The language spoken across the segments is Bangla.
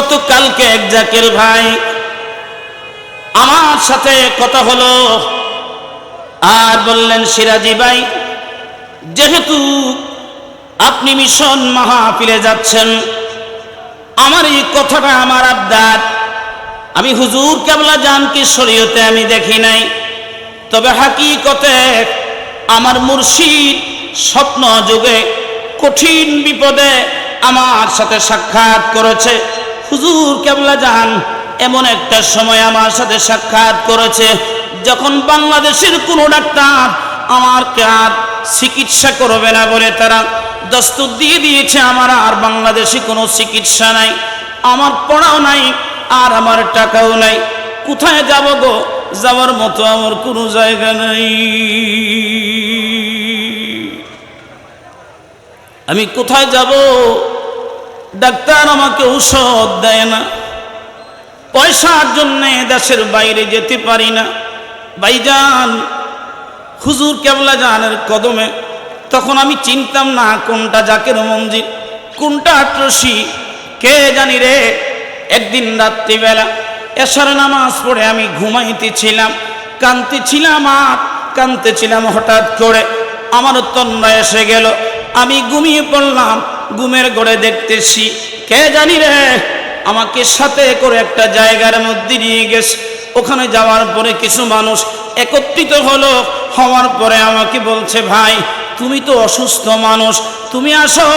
গতকালকে এক জাকের ভাই আমার সাথে কথা হলো আর বললেন, সিরাজি ভাই, যেহেতু আপনি মিশন মাহফিলে যাচ্ছেন, আমার এই কথাটা আমার আবদার। আমি হুজুর কেবলা জানকি শরীয়তে আমি দেখি নাই, তবে হাকিকতে আমার মুর্শিদ স্বপ্ন যুগে কঠিন বিপদে আমার সাথে সাক্ষাৎ করেছে। হুজুর কেবলা যান এমন একটা সময় আমার সাথে সাক্ষাৎ করেছে, যখন বাংলাদেশের কোনো ডাক্তার আমার আর চিকিৎসা করবে না বলে তারা দস্তুর দিয়ে দিয়েছে, আমার আর বাংলাদেশে কোনো চিকিৎসা নাই, আমার পড়াও নাই, আর আমার টাকাও নাই, কোথায় যাব গো? যাওয়ার মতো আমার কোনো জায়গা নাই। আমি কোথায় যাব? ডাক্তার আমাকে ঔষধ দেয় না। পয়সার জন্য দেশের বাইরে যেতে পারি না। ভাইজান, হুজুর কেবলা জানের কদমে তখন আমি চিনতাম না কোনটা জাকের মঞ্জির কোনটা আট্রসি, কে জানি রে। একদিন রাত্রিবেলা এসার নামাজ পড়ে আমি ঘুমাইতেছিলাম কানতেছিলাম আর কানতেছিলাম হঠাৎ করে। আমার তন্দ্রা এসে গেল। আমি ঘুমিয়ে পড়লাম ঘুমের গড়ে দেখতেছি। কে জানি রে, আমাকে সাথে করে একটা জায়গার মধ্যে নিয়ে গেছে। ওখানে যাওয়ার পরে কিছু মানুষ একত্রিত হলো। হওয়ার পরে আমাকে বলছে, ভাই, তুমি তো অসুস্থ মানুষ, তুমি আসো।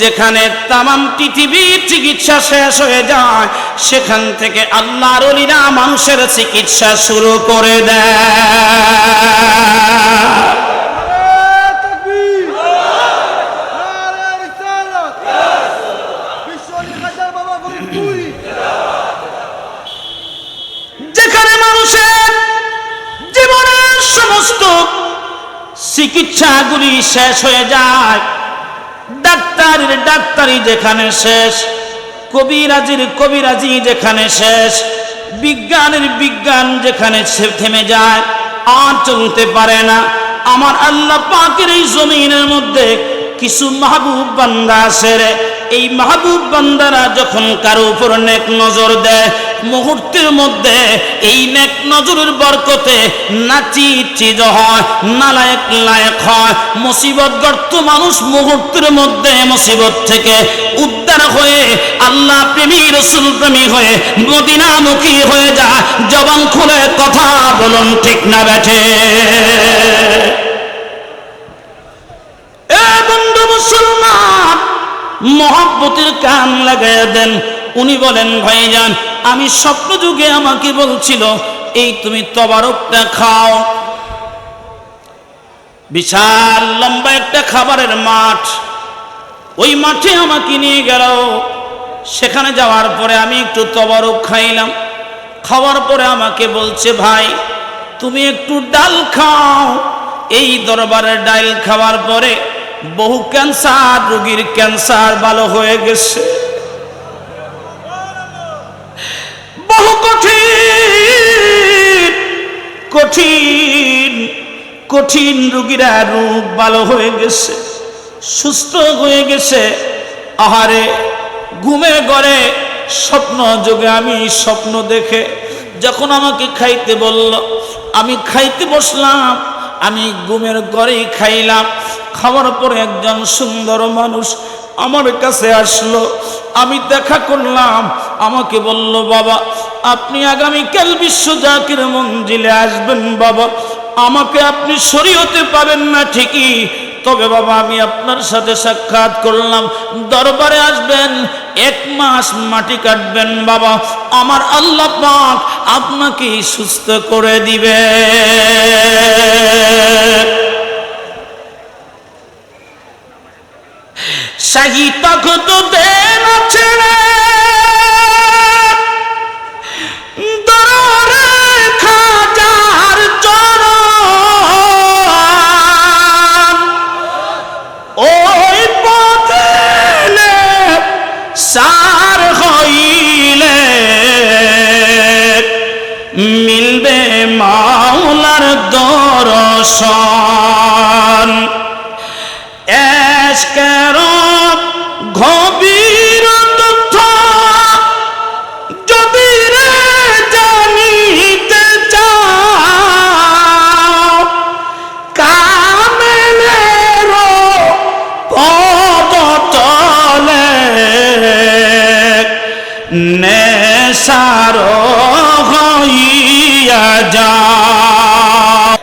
যেখানে তামাম পৃথিবীর চিকিৎসা শেষ হয়ে যায়, সেখান থেকে আল্লাহর অলিরা মানুষের চিকিৎসা শুরু করে দেয়। সমস্ত চিকিৎসাগুলি শেষ হয়ে যায়। ডাক্তারের ডাক্তারি যেখানে শেষ, কবিরাজির কবিরাজি যেখানে শেষ, বিজ্ঞানের বিজ্ঞান যেখানে থেমে যায়, আর চলতে পারে না। আমার আল্লাহ পাকের এই জমিনের মধ্যে কিছু মাহবুব বান্দা আছে রে। এই মাহবুব বান্দারা যখন কারও উপর নেক নজর দেয় মুহূর্তের মধ্যে এই নেক নজরের বরকতে নাচি চিজ হয় নালায়ক লায়ক হয়। মুসিবত গর্ত মানুষ মুহূর্তের মধ্যে মুসিবত থেকে উদ্ধার হয়ে আল্লাহ প্রেমী, রসুল প্রেমী হয়ে মদিনামুখী হয়ে যায়। জবান খুলে কথা বলুন, ঠিক না ব্যাঠে এ মুসলমান, মহব্বতের কান লাগাই দেন। উনি বলেন, ভাইজান, আমি স্বপ্ন যুগে আমাকে বলছিল, এই তুমি তবারকটা খাও। বিশাল লম্বা একটা খাবারের মাঠ, ওই মাঠে আমাকে নিয়ে গেল। সেখানে যাওয়ার পরে আমি একটু তবারক খাইলাম। খাওয়ার পরে আমাকে বলছে, ভাই, তুমি একটু ডাল খাও। এই দরবারের ডাল খাওয়ার পরে বহু ক্যান্সার, রোগীর ক্যান্সার ভালো হয়ে গেছে। বহু কঠিন কঠিন কঠিন রুগীরা রোগ ভালো হয়ে গেছে, সুস্থ হয়ে গেছে। আহারে ঘুমের গড়ে স্বপ্ন যোগে আমি স্বপ্ন দেখে যখন আমাকে খাইতে বলল, আমি খাইতে বসলাম, আমি ঘুমের ঘরেই খাইলাম। খাওয়ার পরে একজন সুন্দর মানুষ আমার কাছে আসলো। আমি দেখা করলাম। আমাকে বলল, বাবা, আপনি আগামীকাল বিশ্ব জাকির মঞ্জিলে আসবেন, বাবা। আমাকে আপনি শরীয়তে পাবেন না ঠিকই। তবে বাবা, আমি আপনার সাথে সাক্ষাৎ করলাম। দরবারে আসবেন, এক মাস মাটি কাটবেন, বাবা। আমার আল্লাহ পাক আপনাকে সুস্থ করে দিবে। শাহী তখত দেন ছেড়ে সার হইলে মিলবে মাওলার দর্শন। এসকের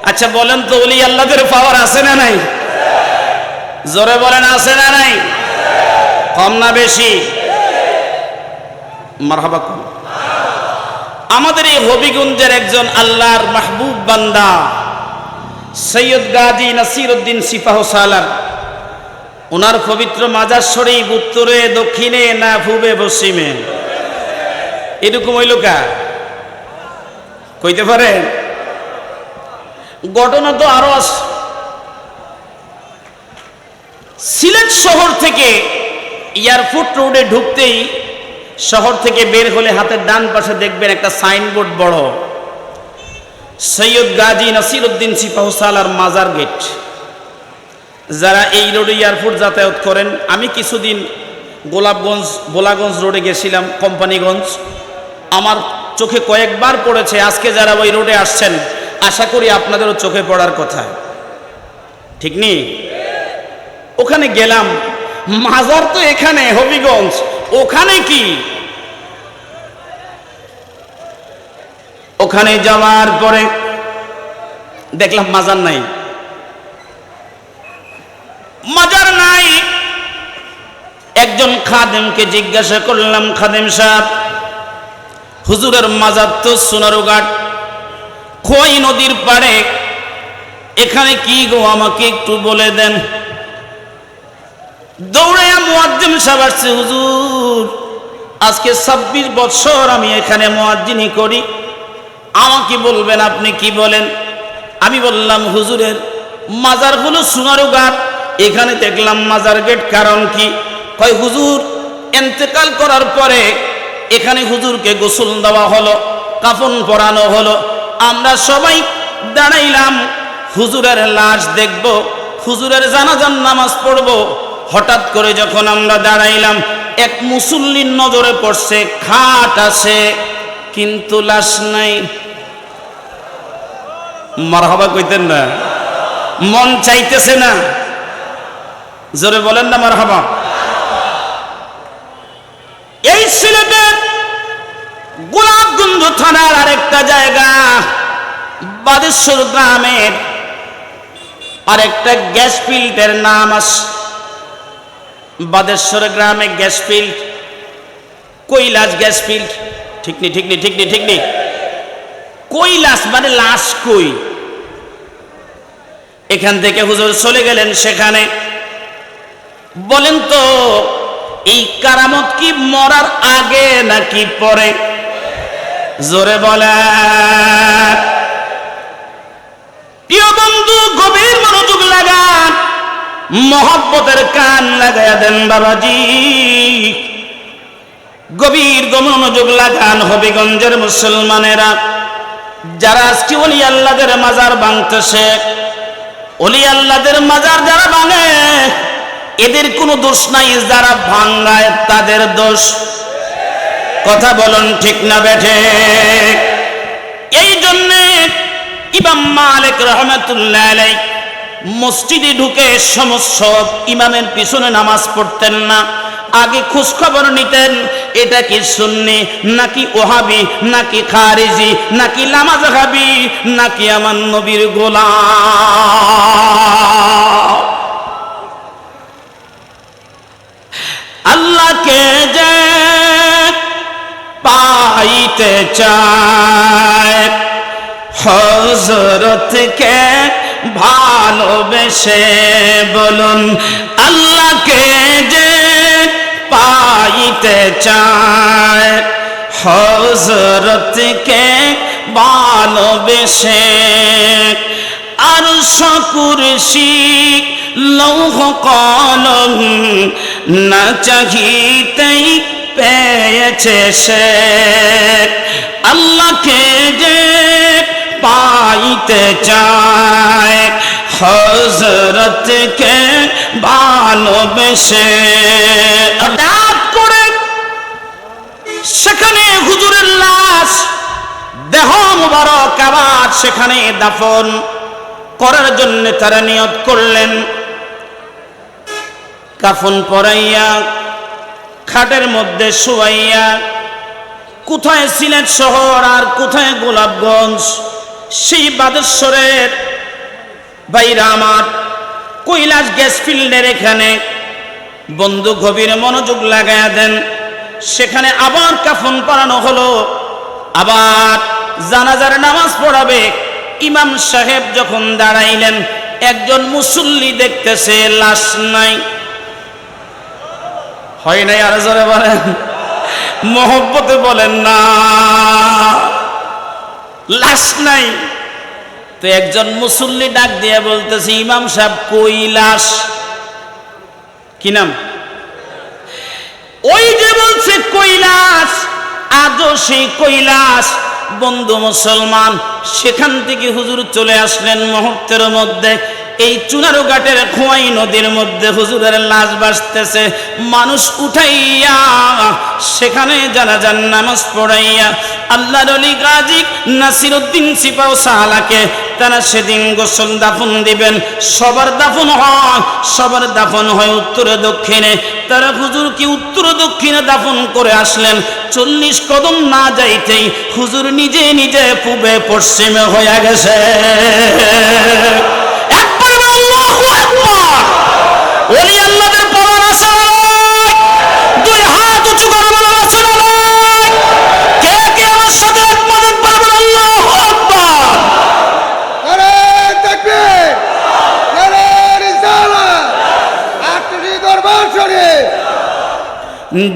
আচ্ছা বলেন তো ওলি আল্লাহদের পাওয়ার আছে না নাই? জোরে বলেন, আছে না নাই? কম না বেশি? মারহাবা আমাদের এই হবিগঞ্জের একজন আল্লাহর মাহবুব বান্দা, সৈয়দ গাজী নাসির উদ্দিন সিপাহ সালার ওনার পবিত্র মাজার শরীফ উত্তরে, দক্ষিণে, না পূবে, পশ্চিমে। এরকম হইল কা? কইতে পারেন? ঘটনা তো আরও আছে। সিলেট শহর থেকে এয়ারপোর্ট রোডে ঢুকতেই শহর থেকে বের হলে হাতের ডান পাশে দেখবেন একটা সাইনবোর্ড বড়। সৈয়দ গাজী নাসির উদ্দিন সিপাহসালার মাজার গেট। যারা এই রোডে এয়ারপোর্ট যাতায়াত করেন, আমি কিছুদিন গোলাপগঞ্জ, বোলাগঞ্জ রোডে গেছিলাম, কোম্পানিগঞ্জ। আমার চোখে কয়েকবার পড়েছে, আজকে যারা ওই রোডে আসছেন, আশা করি আপনাদেরও চোখে পড়ার কথা। ঠিক নেই ওখানে গেলাম, মাজার তো এখানে, হবিগঞ্জ, ওখানে কি? ওখানে যাওয়ার পরে দেখলাম মাজার নাই। মাজার নাই। একজন খাদেমকে জিজ্ঞাসা করলাম, খাদেম সাহেব হুজুরের মাজার তো সোনারুঘাট। খোয়াই নদীর পাড়ে। এখানে কি গো, আমাকে একটু বলে দেন। দৌড়াইয়া মুয়াজ্জিম সাহেব আসছে, হুজুর, আজকে ছাব্বিশ বছর আমি এখানে মুয়াজ্জিনি করি। আমাকে বলবেন, আপনি কি বলেন? আমি বললাম, হুজুরের মাজার হলো সোনারু ঘাট এখানে দেখলাম মাজার গেট, কারণ কি? কয়, হুজুর, এন্তেকাল করার পরে এখানে হুজুরকে গোসল দেওয়া হলো, কাফন পরানো হলো। আমরা সবাই দাঁড়াইলাম, হুজুরের লাশ দেখব, হুজুরের জানাজান নামাজ পড়ব। হঠাৎ করে যখন আমরা দাঁড়াইলাম, এক মুসল্লির নজরে পড়ছে, খাট আছে, কিন্তু লাশ নাই। মারহাবা কইতেন না, মন চাইতেছে না। জোরে বলেন না মারহাবা এই সিলেটের গোলাপগঞ্জ থানার আরেকটা জায়গা, বাদেশ্বর গ্রামের আরেকটা গ্যাস ফিল্ডের নাম আছে বাদেশ্বর গ্রামে gas field Kailash gas field ঠিক নি ঠিক নি। কৈলাস মানে লাশ কই? এখান থেকে হুজুর চলে গেলেন সেখানে। বলেন তো, এই কারামত কি মরার আগে নাকি পরে? জোরে বলে। প্রিয় বন্ধু, গভীর মনোযোগ লাগান, মহব্বতের কান লাগাইয়া দেন বাবাজি। গভীর মনোযোগ লাগান হবিগঞ্জের মুসলমানেরা। যারা আজকে অলি আল্লাদের মাজার ভাঙতেছে অলি আল্লাদের মাজার যারা ভাঙে এদের কোনো দোষ নাই, যারা ভাঙ্গায় তাদের দোষ। কথা বলুন ঠিক না বেঠে। এই জন্যে ইমাম মালিক রহমতুল্লাহ মসজিদে ঢুকে সমস্ত ইমামের পিছনে নামাজ পড়তেন না। আগে খোঁজ খবর নিতেন, এটা কি সুন্নি, নাকি ওহাবি, নাকি খারিজি, নাকি লামাজ হাবি নাকি আমার নবীর গোলাম। পাইতে চায়। হজরতকে ভালোবেসে বলুন, আল্লাহকে যে পাইতে চায়। হজরতকে ভালোবেসে আর শকুরশি লৌহ কলম না চাহিতেই পেয়েছে সে। আল্লাহকে যে পাইতে চায় হজরতকে ভালোবেসে। হঠাৎ করে সেখানে হুজুরের লাশ, দেহ মুবারক আবার সেখানে দাফন করার জন্য তারা নিয়ত করলেন। কাফন পরাইয়া খাটের মধ্যে শুয়াইয়া, কোথায় সিলেট শহর আর কোথায় গোলাপগঞ্জ, সেই বাদেশ্বরের বাইরা আমার কৈলাস গ্যাস ফিল্ডের এখানে বন্ধু গভীর মনোযোগ লাগায়া দেন। সেখানে আবার কাফন পরানো হলো। আবার জানাজার নামাজ পড়াবে। ইমাম সাহেব যখন দাঁড়াইলেন, একজন মুসল্লি দেখতেছে, লাশ নাই। হয় নাই আরও জোরে বলেন। মহব্বতে বলেন, না, লাশ নাই। তো একজন মুসল্লি ডাক দিয়ে বলতেছে, ইমাম সাহেব, কই লাশ? কি নাম? ওই যে বলছে কৈলাস আজও সেই কৈলাস বন্ধু মুসলমান, সেখান থেকে হুজুর চলে আসলেন মুহূর্তের মধ্যে। এই চুনারু ঘাটের খোয়াই নদীর মধ্যে হুজুরের লাশ বাসতেছে মানুষ উঠাইয়া সেখানে যারা যান নামাজ পড়াইয়া আল্লাহর অলি গাজী নাসির উদ্দিন সিপাও সাহালাকে তারা সেদিন গোসল দাফন দিবেন। সবার দাফন হয়, সবার দাফন হয় উত্তরে দক্ষিণে। তারা হুজুর কি উত্তর দক্ষিণে দাফন করে আসলেন। চল্লিশ কদম না যাইতেই হুজুর নিজে নিজে পূবে পশ্চিমে হয়ে গেছে।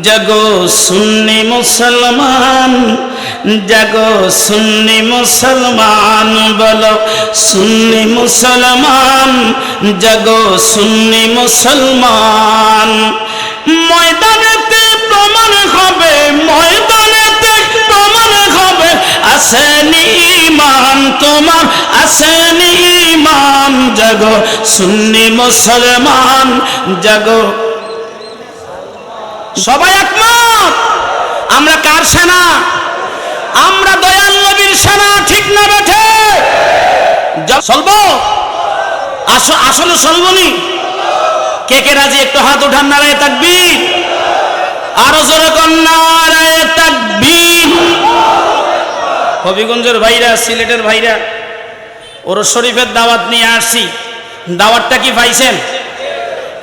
জাগো সুন্নি মুসলমান, জাগো সুন্নি মুসলমান, বলো সুন্নি মুসলমান, জাগো সুন্নি মুসলমান। ময়দানেতে প্রমাণ হবে, ময়দানেতে প্রমাণ হবে, আসেনি ইমান তোমার, আসেনি ইমান জাগো সুন্নি মুসলমান, জাগো সবাই একমত? আমরা কার সেনা? আমরা দয়াল নবীর সেনা, ঠিক না বেঠে? চলব আস- আসলে চলবনি কে কে রাজি? একটু হাত উঠান নারায় থাকবি আরও জোরে কন্যারায় থাকবি হবিগঞ্জের ভাইরা, সিলেটের ভাইরা, ওর শরীফের দাওয়াত নিয়ে আসছি। দাওয়াতটা কি পাইছেন?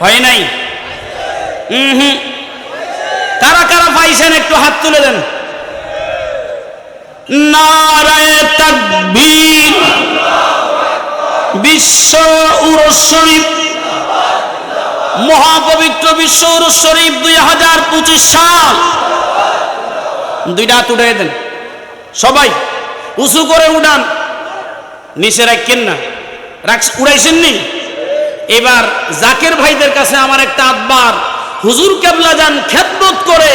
হয় নাই? হুম হুম। কারা কারা পাইছেন একটু হাত তুলে দেন। বিশ্ব উরস মহাপবিত্র বিশ্ব উরস শরীফ দুই হাজার পঁচিশ সাল। দুইটা উঠে দেন। সবাই, উঁচু করে উঠান। নিচে রাখেন না। রাখ, উড়াইছেন নি? এবার জাকের ভাইদের কাছে আমার একটা আব্বার হুজুর কেবলা যান খেদমত করে,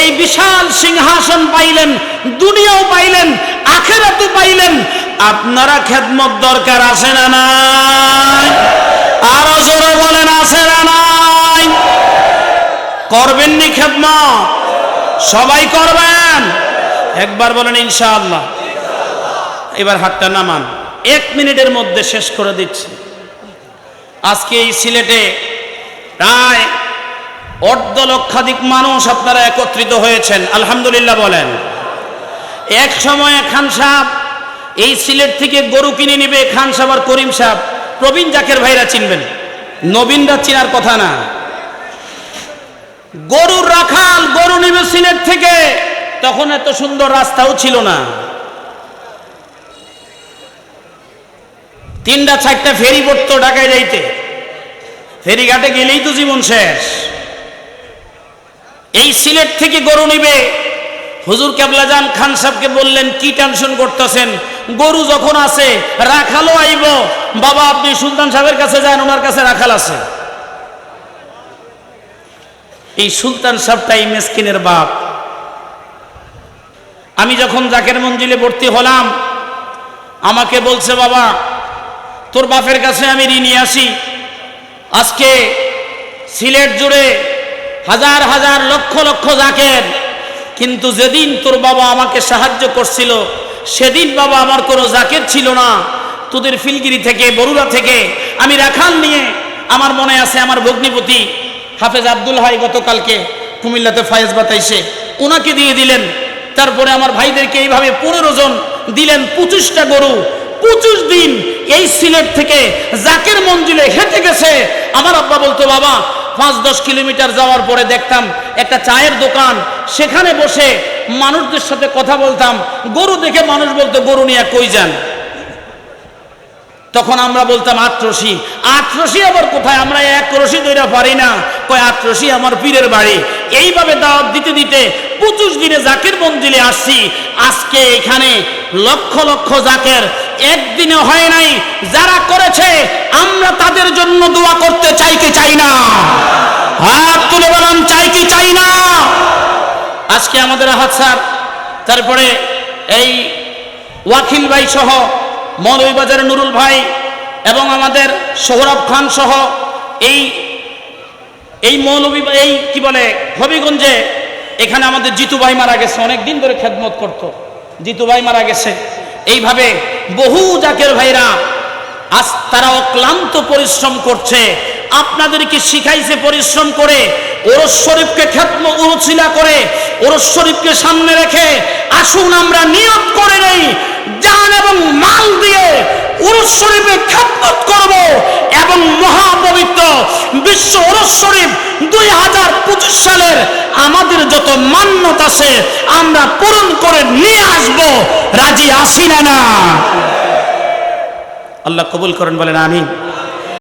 এই বিশাল সিংহাসন পাইলেন, দুনিয়াও পাইলেন, আখেরাতে পাইলেন। আপনারা খেদমত দরকার আছে না নাই? আরও জোরে বলেন, আছে না নাই? করবেন নি খেদমত? সবাই করবেন? একবার বলেন, ইনশাআল্লাহ। এবার হাতটা নামান। এক মিনিটের মধ্যে শেষ করে দিচ্ছি। আজকে এই সিলেটে প্রায় অর্ধ লক্ষাধিক মানুষ আপনারা একত্রিত হয়েছেন। আলহামদুলিল্লাহ বলেন। এক সময় খান সাহেব এই সিলেট থেকে গরু কিনে নিবে খান সাহেব আর করিম সাহেব। প্রবীণ জাকের ভাইরা চিনবেন। নবীনরা চিনার কথা না। গরুর রাখাল, গরু নিবে সিলেট থেকে। তখন এত সুন্দর রাস্তাও ছিল না। তিনটা, চারটা ফেরি পড়তো ঢাকায় যাইতে। ফেরিঘাটে গেলেই তো জীবন শেষ। এই সিলেট থেকে গরু নিবে। হুজুর কেবলাজান খান সাহেবকে বললেন, কি টেনশন করতেছেন? গরু যখন আছে, রাখালও আইব। বাবা, আপনি সুলতান সাহেবের কাছে যান, ওনার কাছে রাখাল আছে। এই সুলতান সাহেবটাই মেসকিনের বাপ। আমি যখন জাকের মঞ্জিলে ভর্তি হলাম, আমাকে বলছে, বাবা, তোর বাপের কাছে আমি ঋণী আসি। আজকে সিলেট জুড়ে হাজার হাজার লক্ষ লক্ষ জাকের। কিন্তু যেদিন তোর বাবা আমাকে সাহায্য করছিল, সেদিন বাবা আমার কোনো জাকের ছিল না। তোদের ফিলগিরি থেকে, বরুড়া থেকে আমি রাখাল নিয়ে আমার মনে আছে আমার ভগ্নিপতি হাফেজ আব্দুল হাই গতকালকে কুমিল্লাতে ফায়েজ বাতাইছে। ওনাকে দিয়ে দিলেন। তারপরে আমার ভাইদেরকে এইভাবে পনেরো জন দিলেন পঁচিশটা গরু। পঁচিশ দিন এই সিলেট থেকে জাকের মঞ্জিলে হেঁটে গেছে। আমার আব্বা বলতো, বাবা পাঁচ দশ কিলোমিটার যাওয়ার পরে দেখতাম একটা চায়ের দোকান। সেখানে বসে মানুষদের সাথে কথা বলতাম। গরু দেখে মানুষ বলতো, গরু নিয়ে কই যান? তখন আমরা বলতাম আটরশি আটরশি আবার কোথায়? আমরা এক রশি দইরা পারি না। কয় আটরশি আমার পীরের বাড়ি। এইভাবে দাওয়াত দিতে দিতে পঁচিশ দিনে জাকের মঞ্জিলে আসছি। আজকে এখানে লক্ষ লক্ষ জাকের একদিনে হয় নাই। যারা করেছে, আমরা তাদের জন্য দোয়া করতে চাই কি চাই না? হাত তুলে বললাম চাই কি চাই না? আজকে আমাদের হাত স্যার, তারপরে এই ওয়াকিল ভাই সহ মৌলভীবাজারের নুরুল ভাই এবং আমাদের সৌরভ খান সহ এই এই মৌলভী, এই কি বলে, হবিগঞ্জে এখানে আমাদের জিতু ভাই মারা গেছে অনেক দিন ধরে খেদমত করত। জিতু ভাই মারা গেছে। এইভাবে বহু জাকের ভাইরা আজ তারা অক্লান্ত পরিশ্রম করছে। আপনাদেরকে শিখাইছে পরিশ্রম করে, ওরস শরীফকে খ্যাতম উরুচিলা করে, ওরস শরীফকে সামনে রেখে আসুন, আমরা নিয়ত করে নেই। জান এবং মাল দিয়ে উরুস শরীফে খেদমত করব এবং মহাপবিত্র বিশ্ব উরুস শরীফ দুই হাজার পঁচিশ সালের আমাদের যত মান্যত আছে, আমরা পূরণ করে নিয়ে আসব। রাজি আসি না? আল্লাহ কবুল করেন, বলেন আমিন।